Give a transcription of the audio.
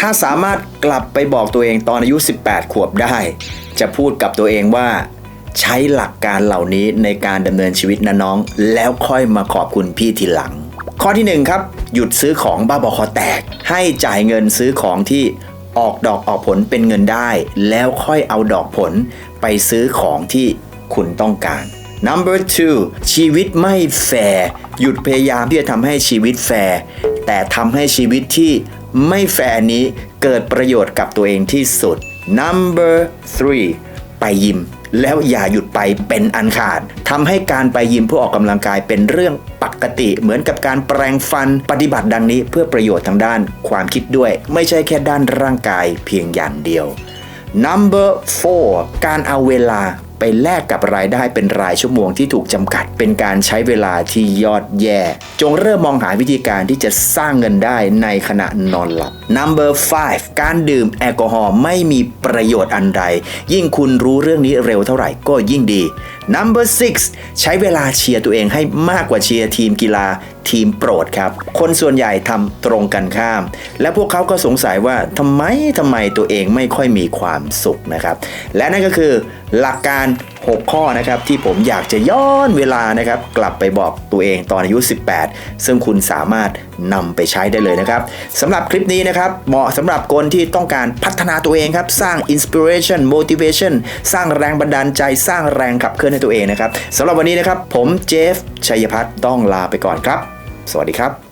ถ้าสามารถกลับไปบอกตัวเองตอนอายุ 18 ขวบได้ จะพูดกับตัวเองว่า ใช้หลักการเหล่านี้ในการดำเนินชีวิตนะน้อง แล้วค่อยมาขอบคุณพี่ทีหลัง ข้อที่หนึ่งครับ หยุดซื้อของบ้าบอคอแตก ให้จ่ายเงินซื้อของที่ออกดอกออกผลเป็นเงินได้ แล้วค่อยเอาดอกผลไปซื้อของที่คุณต้องการ number two ชีวิตไม่แฟร์หยุดพยายามที่จะทำให้ชีวิตแฟร์แต่ทำให้ชีวิตที่ ไม่แฟร์นี้เกิดประโยชน์กับตัวเองที่สุด number three ไปยิม แล้วอย่าหยุดไปเป็นอันขาดทำให้การไปยิมเพื่อออกกำลังกายเป็นเรื่องปกติเหมือนกับการแปรงฟันปฏิบัติดังนี้เพื่อประโยชน์ทางด้านความคิดด้วย ไม่ใช่แค่ด้านร่างกายเพียงอย่างเดียว number four การเอาเวลา ไปแลกกับรายได้เป็นรายชั่วโมงที่ถูกจำกัด เป็นการใช้เวลาที่ยอดแย่ จงเริ่มมองหาวิธีการที่จะสร้างเงินได้ในขณะนอนหลับ number five การดื่มแอลกอฮอล์ไม่มีประโยชน์อันใด ยิ่งคุณรู้เรื่องนี้เร็วเท่าไหร่ก็ยิ่งดี number six ใช้เวลาเชียร์ตัวเองให้มากกว่าเชียร์ทีมกีฬา ทีมโปรดครับ คนส่วนใหญ่ทำตรงกันข้าม และพวกเขาก็สงสัยว่าทำไมทำไมตัวเองไม่ค่อยมีความสุขนะครับ และนั่นก็คือหลักการ 6 ข้อนะครับที่ผมอยากจะย้อนเวลานะครับ กลับไปบอกตัวเองตอนอายุ 18 ซึ่งคุณสามารถนำไปใช้ได้เลยนะครับสำหรับคลิปนี้นะครับ เหมาะสำหรับคนที่ต้องการพัฒนาตัวเองครับ สร้าง inspiration motivation สร้างแรงบันดาลใจสร้างแรงขับเคลื่อนให้ตัวเองนะครับสำหรับวันนี้นะครับ ผมเจฟชัยพัฒน์ต้องลาไปก่อนครับ สวัสดีครับ